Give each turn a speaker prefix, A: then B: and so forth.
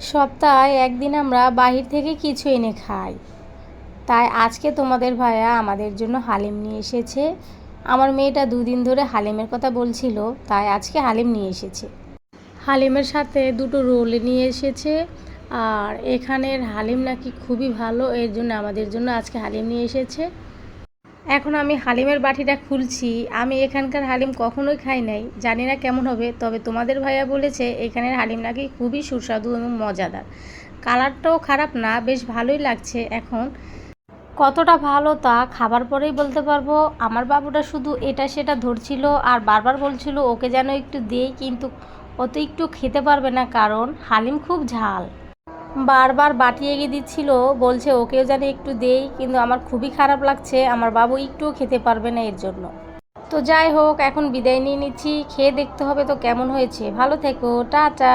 A: সপ্তাহে একদিন আমরা বাহির থেকে কিছু এনে খাই। তাই আজকে তোমাদের ভাইয়া আমাদের জন্য হালিম নিয়ে এসেছে। আমার মেয়েটা দুদিন ধরে হালিমের কথা বলছিল, তাই আজকে হালিম নিয়ে এসেছে। হালিমের সাথে দুটো রোল নিয়ে এসেছে, আর এখানের হালিম নাকি খুবই ভালো, এর জন্য আমাদের জন্য আজকে হালিম নিয়ে এসেছে। এখন আমি হালিমের বাটিটা খুলছি। আমি এখানকার হালিম কখনোই খাই নাই। জানি না কেমন হবে, তবে তোমাদের ভাইয়া বলেছে এখানের হালিম নাকি খুবই সুস্বাদু এবং মজাদার। কালারটাও খারাপ না, বেশ ভালোই লাগছে এখন। কতটা ভালো তা খাবার পরেই বলতে পারব। আমার বাবুটা শুধু এটা সেটা ধরছিল আর বারবার বলছিল ওকে যেন একটু দেই, কিন্তু ও তো একটু খেতে পারবে না, কারণ হালিম খুব ঝাল। বারবার বাটি এগিয়ে দিচ্ছিল, বলছে, ওকেও জানি একটু দেই, কিন্তু আমার খুবই খারাপ লাগছে, আমার বাবু একটুও খেতে পারবে না এর জন্য। তো যাই হোক, এখন বিদায় নিয়ে নিচ্ছি, খেয়ে দেখতে হবে তো কেমন হয়েছে। ভালো থেকো, টাটা।